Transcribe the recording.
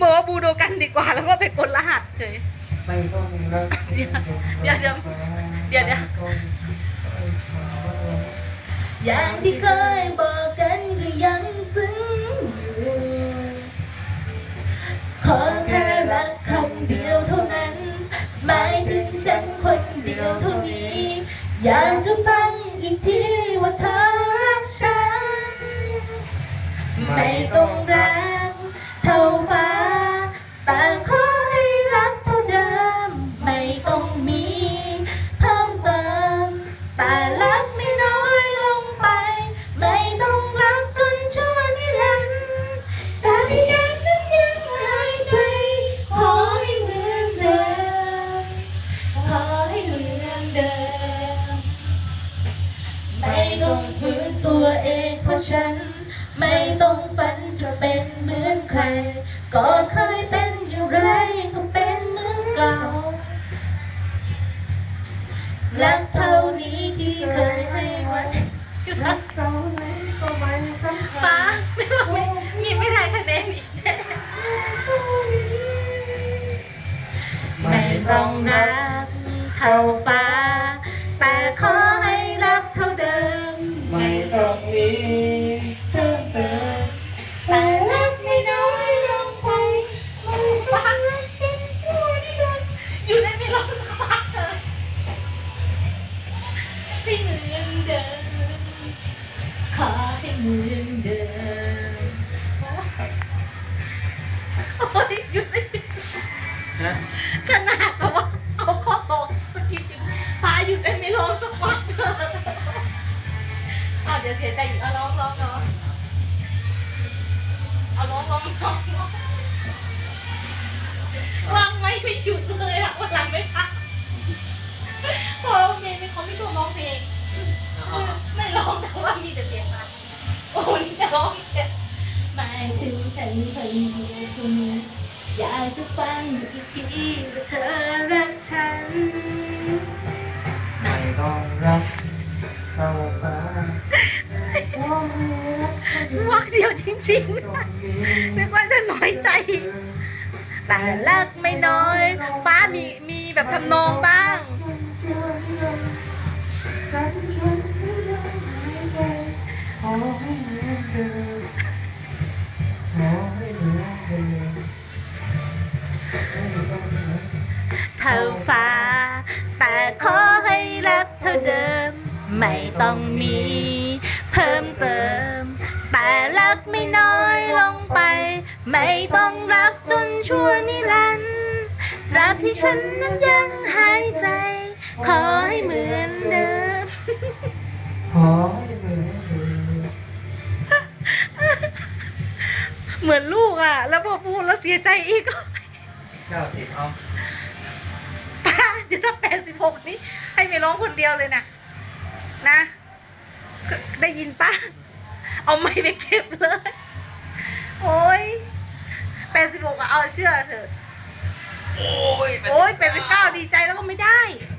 บอกว่าบูโดกันดีกว่า แล้วก็ไปกดรหัสเฉยไม่ต้องรักเดี๋ยวเดี๋ยวเดี๋ยวเดี๋ยวเดี๋ยวอย่างที่เคยบอกกันก็ยังซึ้งอยู่ขอแค่รักคำเดียวเท่านั้น หมายถึงฉันคนเดียวเท่านี้ อยากจะฟังอีกทีว่าเธอรักฉัน ต้องฝืนตัวเองเพราะฉัน ไม่ต้องฝันจะเป็นเหมือนใคร ก็เคยเป็นอย่างไรก็เป็นเหมือนเก่ารักเท่านี้ที่เคยให้ไว้รักเท่าไหนก็ไม่สำคัป้าญไม่บอกไม่มีไม่ได้คะแนนอีกแน่ไม่ต้องรักเท่าฟ้า เหมือนเดิมโอ้ยอยู่ในฮะขนาดแบบว่าเอาข้อศอกสะกิดอย่างพาหยุดได้ไม่ลงสักพักเถอะอะเดี๋ยวเสียใจอีกเอาร้องร้องร้องเอาร้องร้องร้องร้องวางไม่ไม่หยุดเลยอะวันหลังไม่พักเพราะเมย์เป็นคนไม่ชอบร้องเพลง หมายถึงฉันคนเดียวคนนี้อยากจะฟังอีกทีว่าเธอรักฉันไม่ต้องรักเท่าฟ้าขอให้รักเท่าวักเดียวจริงๆ นึกว่าจะน้อยใจ แต่รักไม่น้อย ป้ามีมีแบบทำนองบ้าง เท่าฟ้า แต่ขอให้รักเท่าเดิม ไม่ต้องมี เพิ่มเติม แต่รักไม่น้อยลงไป ไม่ต้องรักจนชั่วนิรันดร์ตราบที่ฉันนั้นยังหายใจ ขอให้เหมือนเดิม ขอให้เหมือนเดิมเหมือนลูกอะ แล้วพอพูดแล้วเสียใจอีก เก้าสิบเอาป้า เดี๋ยวถ้าแปดสิบหกนี้ให้ไปร้องคนเดียวเลยนะนะ ได้ยินป้าเอาไม่ไปเก็บเลย โอ้ยแปดสิบหกอะเอาเชื่อเถอะ โอ้ยโอ้ยแปดสิบเก้าดีใจแล้วก็ไม่ได้เ